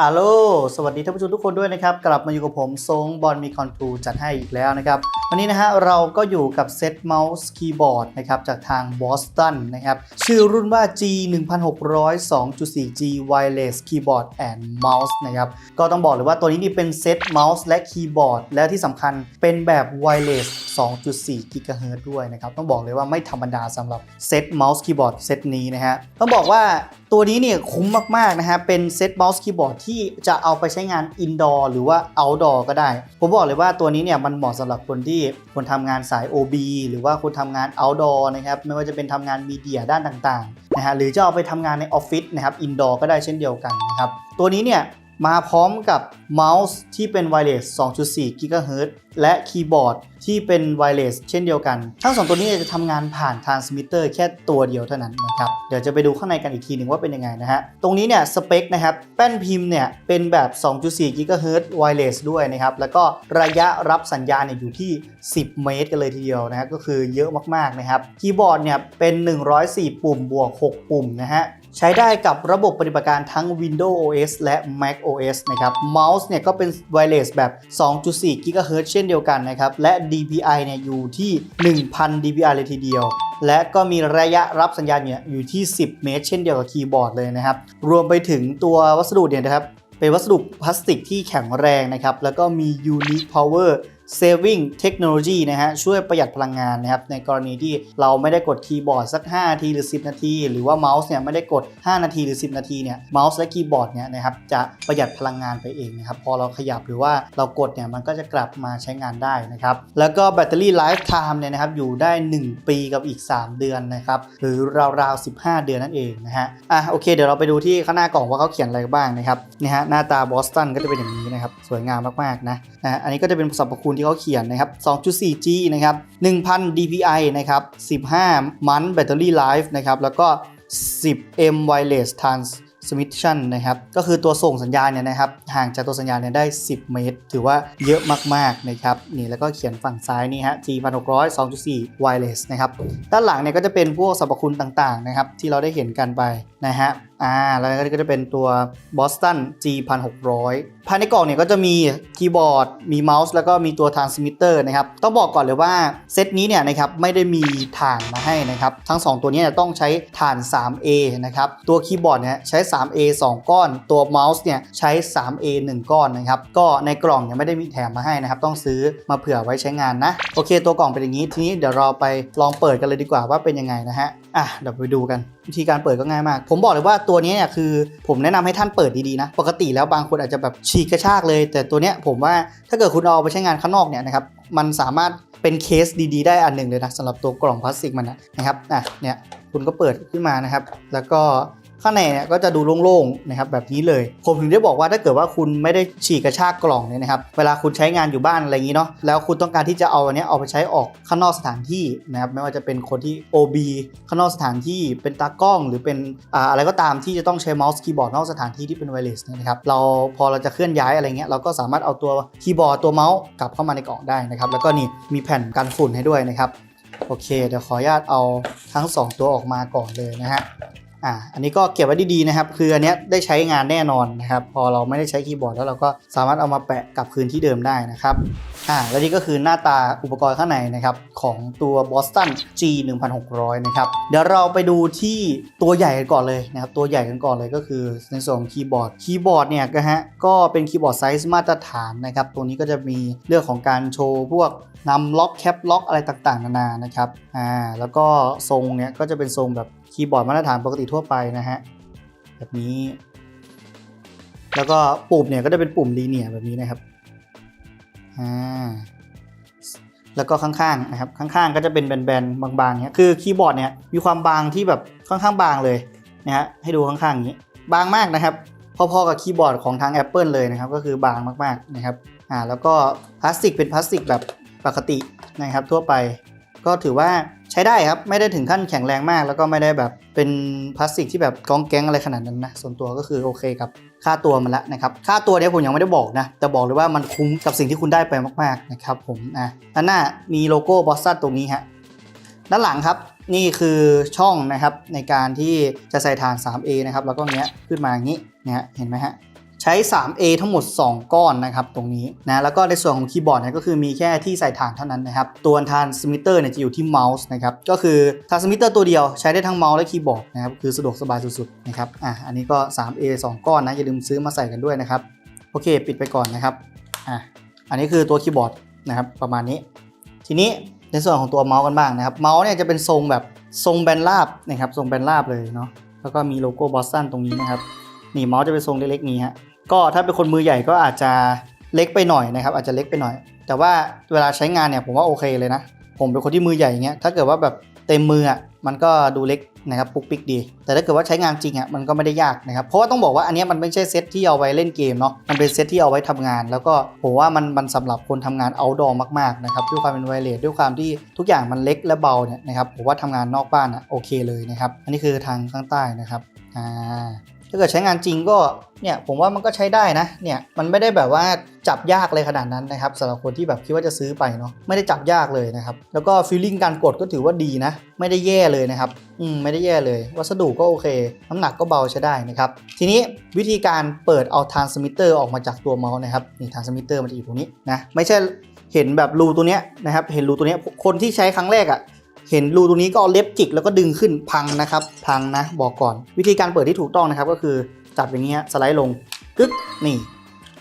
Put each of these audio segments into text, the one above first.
อาโลสวัสดีท่านผู้ชมทุกคนด้วยนะครับ กลับมาอยู่กับผมทรงบอลมีคอนทูจัดให้อีกแล้วนะครับ วันนี้นะฮะเราก็อยู่กับเซตเมาส์คีย์บอร์ดนะครับจากทาง Boston นะครับ ชื่อรุ่นว่า G 1 6 0 2.4 G Wireless Keyboard and Mouse นะครับ ก็ต้องบอกเลยว่าตัวนี้นี่เป็นเซตเมาส์และคีย์บอร์ดและที่สำคัญเป็นแบบ Wireless 2.4 GHz ด้วยนะครับ ต้องบอกเลยว่าไม่ธรรมดาสำหรับเซตเมาส์คีย์บอร์ดเซตนี้นะฮะต้องบอกว่าตัวนี้เนี่ยคุ้มมาก ๆ นะฮะ เป็นเซตเมาส์คีย์บอร์ดที่จะเอาไปใช้งานอินดอร์หรือว่าเอาดอร์ก็ได้ ผมบอกเลยว่าตัวนี้เนี่ยมันเหมาะสำหรับคนที่คนทำงานสาย OB หรือว่าคนทำงานเอาดอร์นะครับ ไม่ว่าจะเป็นทำงานมีเดียด้านต่าง ๆ นะฮะ หรือจะเอาไปทำงานในออฟฟิศนะครับอินดอร์ก็ได้เช่นเดียวกันนะครับ ตัวนี้เนี่ย มาพร้อมกับเมาส์ที่เป็น Wireless 2.4 GHz และคีย์บอร์ดที่เป็น Wireless เช่นเดียวกัน ทั้งสองตัวนี้จะทำงานผ่าน Transmitter แค่ตัวเดียวเท่านั้นนะครับ เดี๋ยวจะไปดูข้างในกันอีกทีหนึ่งว่าเป็นยังไงนะฮะ ตรงนี้เนี่ยสเปคนะครับ แป้นพิมพ์เนี่ยเป็นแบบ 2.4 GHz Wireless ด้วยนะครับ แล้วก็ระยะรับสัญญาณเนี่ยอยู่ที่ 10 เมตรกันเลยทีเดียวนะฮะก็คือเยอะมากๆนะครับ คีย์บอร์ดเนี่ยเป็น 104 ปุ่มบวก 6 ปุ่มนะฮะ ใช้ได้กับระบบปฏิบัติการทั้ง Windows OS และ Mac OS นะครับเมาส์เนี่ยก็เป็น wireless แบบ 2.4 GHz เช่นเดียวกันนะครับ และ DPI เนี่ยอยู่ที่ 1,000 DPI เลยทีเดียว และก็มีระยะรับสัญญาณเนี่ยอยู่ที่ 10 เมตร เช่นเดียวกับคีย์บอร์ดเลยนะครับ รวมไปถึงตัววัสดุเนี่ยนะครับ เป็นวัสดุพลาสติกที่แข็งแรงนะครับ แล้วก็มี Unique Power Saving Technology นะฮะช่วยประหยัดพลังงานนะครับในกรณีที่เราไม่ได้กดคีย์บอร์ดสัก 5 นาทีหรือ 10 นาที หรือว่าเมาส์เนี่ยไม่ได้กด 5 นาทีหรือ 10 นาทีเนี่ยเมาส์และคีย์บอร์ดเนี่ยนะครับจะประหยัดพลังงานไปเองนะครับพอเราขยับหรือว่าเรากดเนี่ยมันก็จะกลับมาใช้งานได้นะครับแล้วก็แบตเตอรี่ไลฟ์ไทม์เนี่ยนะครับอยู่ได้ 1 ปีกับอีก 3 เดือนนะครับหรือราวๆ 15 เดือนนั่นเองนะฮะอะโอเคเดี๋ยวเราไปดูที่ข้างหน้ากล่องว่าเขาเขียนอะไรบ้างนะครับนี่ฮะหน้าตาบอสตันก็จะเป็นอย่างนี้นะครับสวยงามมากๆนะนะอันนี้ก็จะเป็นสรรพคุณที่เขาเขียนนะครับ 2.4G นะครับ 1,000 DPI นะครับ 15 มันแบตเตอรี่ไลฟ์นะครับ แล้วก็ 10M Wireless Transmission นะครับ ก็คือตัวส่งสัญญาณเนี่ยนะครับ ห่างจากตัวสัญญาณเนี่ยได้ 10 เมตร ถือว่าเยอะมากๆนะครับ นี่แล้วก็เขียนฝั่งซ้ายนี่ฮะ G 1600 2.4 Wireless นะครับ ด้านหลังเนี่ยก็จะเป็นพวกสรรพคุณต่างๆนะครับที่เราได้เห็นกันไปนะฮะอ่าแล้วก็จะเป็นตัว Boston G 1600ภายในกล่องเนี่ยก็จะมีคีย์บอร์ด มีเมาส์ แล้วก็มีตัว transmitter นะครับ ต้องบอกก่อนเลยว่าเซตนี้เนี่ยนะครับไม่ได้มีถ่านมาให้นะครับ ทั้ง 2 ตัวนี้จะต้องใช้ถ่าน 3A นะครับ ตัวคีย์บอร์ดเนี่ยใช้ 3A 2 ก้อน ตัวเมาส์เนี่ยใช้ 3A 1 ก้อนนะครับ ก็ในกล่องเนี่ยไม่ได้มีแถมมาให้นะครับ ต้องซื้อมาเผื่อไว้ใช้งานนะ โอเค ตัวกล่องเป็นอย่างนี้ ทีนี้เดี๋ยวเราไปลองเปิดกันเลยดีกว่าว่าเป็นยังไงนะฮะ อะเดี๋ยวไปดูกัน วิธีการเปิดก็ง่ายมาก ผมบอกเลยว่าตัวนี้เนี่ยคือผมแนะนำให้ท่านเปิดดีๆนะ ปกติแล้วบางคนอาจจะแบบฉีกกระชากเลย แต่ตัวเนี้ยผมว่าถ้าเกิดคุณเอาไปใช้งานข้างนอกเนี่ยนะครับมันสามารถเป็นเคสดีๆ ได้อันหนึ่งเลยนะสำหรับตัวกล่องพลาสติกมันนะนะครับอะเนี่ยคุณก็เปิดขึ้นมานะครับ แล้วก็ ข้างในเนี่ยก็จะดูโล่งๆนะครับแบบนี้เลย ผมถึงได้บอกว่าถ้าเกิดว่าคุณไม่ได้ฉีกกระชากกล่องเนี่ยนะครับเวลาคุณใช้งานอยู่บ้านอะไรอย่างนี้เนาะแล้วคุณต้องการที่จะเอาอันนี้เอาไปใช้ออกข้างนอกสถานที่นะครับไม่ว่าจะเป็นคนที่ OB ข้างนอกสถานที่เป็นตากล้อง หรือเป็นอะไรก็ตามที่จะต้องใช้เมาส์คีย์บอร์ดนอกสถานที่ที่เป็นไวเลสเนี่ยนะครับเราพอเราจะเคลื่อนย้ายอะไรเงี้ยเราก็สามารถเอาตัวคีย์บอร์ดตัวเมาส์กลับเข้ามาในกล่องได้นะครับแล้วก็นี่มีแผ่นกันฝุ่นให้ด้วยนะครับโอเคเดี๋ยวขออนุญาตเอาทั้ง 2 ตัวออกมาก่อนเลยนะฮะ อ่าอันนี้ก็เก็บไว้ดีๆนะครับ คืออันนี้ได้ใช้งานแน่นอนนะครับ พอเราไม่ได้ใช้คีย์บอร์ดแล้วเราก็สามารถเอามาแปะกลับคืนที่เดิมได้นะครับอ่าและนี่ก็คือหน้าตาอุปกรณ์ข้างในนะครับของตัว Boston G 1600นะครับ เดี๋ยวเราไปดูที่ตัวใหญ่กันก่อนเลยนะครับ ตัวใหญ่กันก่อนเลยก็คือในส่วนของคีย์บอร์ด คีย์บอร์ดเนี่ยนะฮะ ก็เป็นคีย์บอร์ดไซส์มาตรฐานนะครับ ตัวนี้ก็จะมีเรื่องของการโชว์พวก นำล็อกแคปล็อกอะไรต่างๆ นานานะครับอ่าแล้วก็ทรงเนี่ยก็จะเป็นทรงแบบคีย์บอร์ดมาตรฐานปกติทั่วไปนะฮะแบบนี้ แล้วก็ปุ่มเนี่ยก็จะเป็นปุ่มลีเนียร์แบบนี้นะครับอ่าแล้วก็ข้างๆนะครับข้างๆ ก็จะเป็นแบนๆบางๆเนี้ยคือคีย์บอร์ดเนี่ยมีความบางที่แบบค่อนข้างบางเลยนะฮะให้ดูข้างๆอย่างนี้บางมากนะครับ พอๆกับคีย์บอร์ดของทาง Apple เลยนะครับ ก็คือบางมากๆนะครับอ่าแล้วก็พลาสติกเป็นพลาสติกแบบ ปกตินะครับทั่วไป ก็ถือว่าใช้ได้ครับ ไม่ได้ถึงขั้นแข็งแรงมาก แล้วก็ไม่ได้แบบเป็นพลาสติกที่แบบกองแก๊งอะไรขนาดนั้นนะ ส่วนตัวก็คือโอเคกับค่าตัวมันละนะครับ ค่าตัวเนี้ยผมยังไม่ได้บอกนะ แต่บอกเลยว่ามันคุ้มกับสิ่งที่คุณได้ไปมากๆนะครับผมอะด้านหน้ามีโลโก้บอสตันตรงนี้ฮะด้านหลังครับนี่คือช่องนะครับในการที่จะใส่ฐาน 3A นะครับแล้วก็เงี้ยขึ้นมาอย่างนี้เนี่ยเห็นไหมฮะ ใช้ 3A ทั้งหมด 2 ก้อนนะครับตรงนี้นะแล้วก็ในส่วนของคีย์บอร์ดเนี่ยก็คือมีแค่ที่ใส่ฐานเท่านั้นนะครับตัวทานสมิเตอร์เนี่ยจะอยู่ที่เมาส์นะครับก็คือทานสมิเตอร์ตัวเดียวใช้ได้ทั้งเมาส์และคีย์บอร์ดนะครับคือสะดวกสบายสุดๆนะครับอะอันนี้ก็ 3A 2 ก้อนนะอย่าลืมซื้อมาใส่กันด้วยนะครับโอเค ปิดไปก่อนนะครับอะอันนี้คือตัวคีย์บอร์ดนะครับประมาณนี้ ทีนี้ในส่วนของตัวเมาส์กันบ้างนะครับ เมาส์เนี่ยจะเป็นทรงแบบทรงแบนราบนะครับทรงแบนราบเลยเนาะแล้วก็มีโลโก้บอสตันตรงนี้นะครับ นี่เมาส์จะเป็นทรงเล็กๆนี้ฮะก็ถ้าเป็นคนมือใหญ่ก็อาจจะเล็กไปหน่อยนะครับ อาจจะเล็กไปหน่อย แต่ว่าเวลาใช้งานเนี่ยผมว่าโอเคเลยนะ ผมเป็นคนที่มือใหญ่อย่างเงี้ยถ้าเกิดว่าแบบเต็มมืออะมันก็ดูเล็กนะครับปุ๊กปิ๊กดี แต่ถ้าเกิดว่าใช้งานจริงอะมันก็ไม่ได้ยากนะครับเพราะว่าต้องบอกว่าอันนี้มันไม่ใช่เซตที่เอาไว้เล่นเกมเนาะมันเป็นเซตที่เอาไว้ทำงาน แล้วก็ผมว่ามันมันสำหรับคนทำงาน outdoor มากๆนะครับด้วยความเป็นไวเลสด้วยความที่ทุกอย่างมันเล็กและเบาเนี่ยนะครับผมว่าทำงานนอกบ้านอะโอเคเลยนะครับอันนี้คือทางข้างใต้นะครับอ่า ถ้าเกิดใช้งานจริงก็เนี่ยผมว่ามันก็ใช้ได้นะเนี่ยมันไม่ได้แบบว่าจับยากเลยขนาดนั้นนะครับสำหรับคนที่แบบคิดว่าจะซื้อไปเนาะไม่ได้จับยากเลยนะครับแล้วก็ฟีลลิ่งการกดก็ถือว่าดีนะ ไม่ได้แย่เลยนะครับอืมไม่ได้แย่เลย วัสดุก็โอเค น้ำหนักก็เบาใช้ได้นะครับทีนี้วิธีการเปิดเอาทรานสมิเตอร์ออกมาจากตัวเมาส์นะครับนี่ทรานสมิเตอร์มันจะอยู่ตรงนี้นะไม่ใช่เห็นแบบรูตัวเนี้ยนะครับเห็นรูตัวเนี้ยคนที่ใช้ครั้งแรกอะ่ะ เห็นรูตรงนี้ก็เอาเล็บจิกแล้วก็ดึงขึ้นพังนะครับ พังนะบอกก่อน วิธีการเปิดที่ถูกต้องนะครับก็คือจับอย่างเงี้ยสไลด์ลงกึ๊กนี่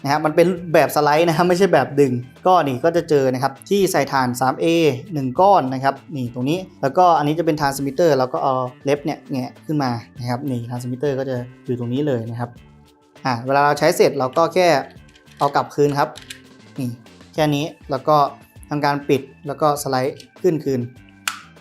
นะครับมันเป็นแบบสไลด์นะครับไม่ใช่แบบดึง ก็นี่ก็จะเจอนะครับที่ใส่ฐาน 3A 1 ก้อนนะครับนี่ตรงนี้แล้วก็อันนี้จะเป็นทรานสมิเตอร์แล้วก็เอาเล็บเนี่ยแงะขึ้นมานะครับนี่ทรานสมิเตอร์ก็จะอยู่ตรงนี้เลยนะครับอ่าเวลาเราใช้เสร็จเราก็แค่เอากลับคืนครับนี่แค่นี้แล้วก็ทำการปิดแล้วก็สไลด์ขึ้นคืน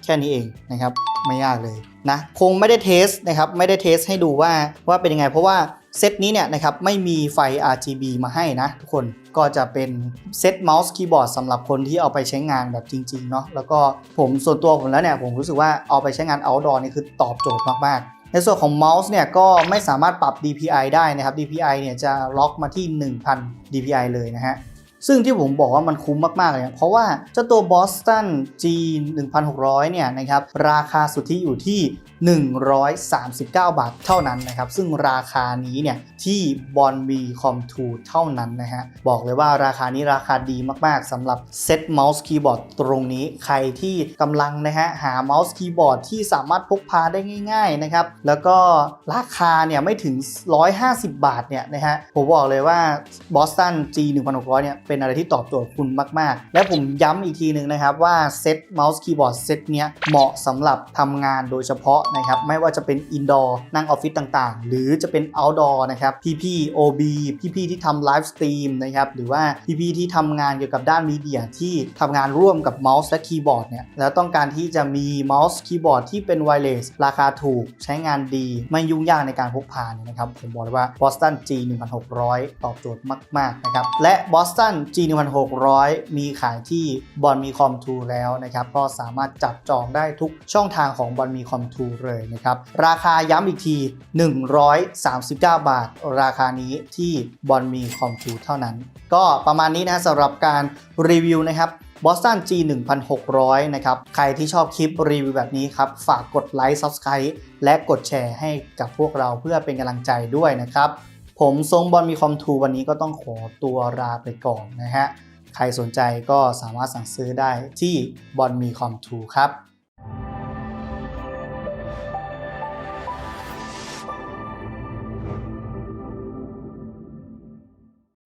แค่นี้เองนะครับไม่ยากเลยนะคงไม่ได้เทสนะครับไม่ได้เทสให้ดูว่าว่าเป็นยังไง เพราะว่าเซตนี้เนี่ยนะครับไม่มีไฟ RGB มาให้นะทุกคนก็จะเป็นเซตเมาส์คีย์บอร์ดสำหรับคนที่เอาไปใช้งานแบบจริงๆเนาะแล้วก็ผมส่วนตัวผมแล้วเนี่ยผมรู้สึกว่าเอาไปใช้งาน outdoor นี่คือตอบโจทย์มากๆในส่วนของเมาส์เนี่ยก็ไม่สามารถปรับ DPI ได้นะครับ DPI เนี่ยจะล็อกมาที่ 1000 DPI เลยนะฮะ ซึ่งที่ผมบอกว่ามันคุ้มมาก ๆ เลยเพราะว่าเจ้าตัว Boston G 1600 เนี่ยนะครับราคาสุทธิอยู่ที่ 139 บาทเท่านั้นนะครับ ซึ่งราคานี้เนี่ยที่ b o n b c o m 2เท่านั้นนะฮะบอกเลยว่าราคานี้ราคาดีมาก ๆสำหรับเซตเมาส์คีย์บอร์ดตรงนี้ใครที่กำลังนะฮะหาเมาส์คีย์บอร์ดที่สามารถพกพาได้ง่าย ๆ นะครับ แล้วก็ราคาเนี่ยไม่ถึง 150 บาทเนี่ยนะฮะผมบอกเลยว่า Boston G 1600 เนี่ยเป็น็นอะไรที่ตอบโจทย์คุณมาก ๆ และผมย้ำอีกทีหนึ่งนะครับว่าเซตเมาส์คีย์บอร์ดเซตเนี้ยเหมาะสำหรับทำงานโดยเฉพาะนะครับ ไม่ว่าจะเป็นอินดอร์นั่งออฟฟิศต่างๆ หรือจะเป็นเอาท์ดอร์นะครับพี่ๆ OB พี่ๆที่ทำไลฟ์สตรีมนะครับหรือว่าพี่ๆที่ทำงานเกี่ยวกับด้านมีเดียที่ทำงานร่วมกับเมาส์และคีย์บอร์ดเนี่ยแล้วต้องการที่จะมีเมาส์คีย์บอร์ดที่เป็นไวเลสราคาถูกใช้งานดี ไม่ยุ่งยากในการพกพาเนี่ยนะครับผมบอกเลยว่า Boston G 1600 ตอบโจทย์มาก ๆ นะครับ และ Boston G 1600 มีขายที่บอลมีคอมทูแล้วนะครับก็สามารถจับจองได้ทุกช่องทางของบอลมีคอมทูเลยนะครับราคาย้ำอีกที 139 บาท ราคานี้ที่บอลมีคอมทูเท่านั้น ก็ประมาณนี้นะสำหรับการรีวิวนะครับ Boston G 1600 นะครับ ใครที่ชอบคลิปรีวิวแบบนี้ครับ ฝากกดไลค์ Subscribe และกดแชร์ให้กับพวกเราเพื่อเป็นกำลังใจด้วยนะครับ ผมทรงบอลมีคอมทูวันนี้ก็ต้องขอตัวลาไปก่อนนะฮะ ใครสนใจก็สามารถสั่งซื้อได้ที่บอลมีคอมทูครับ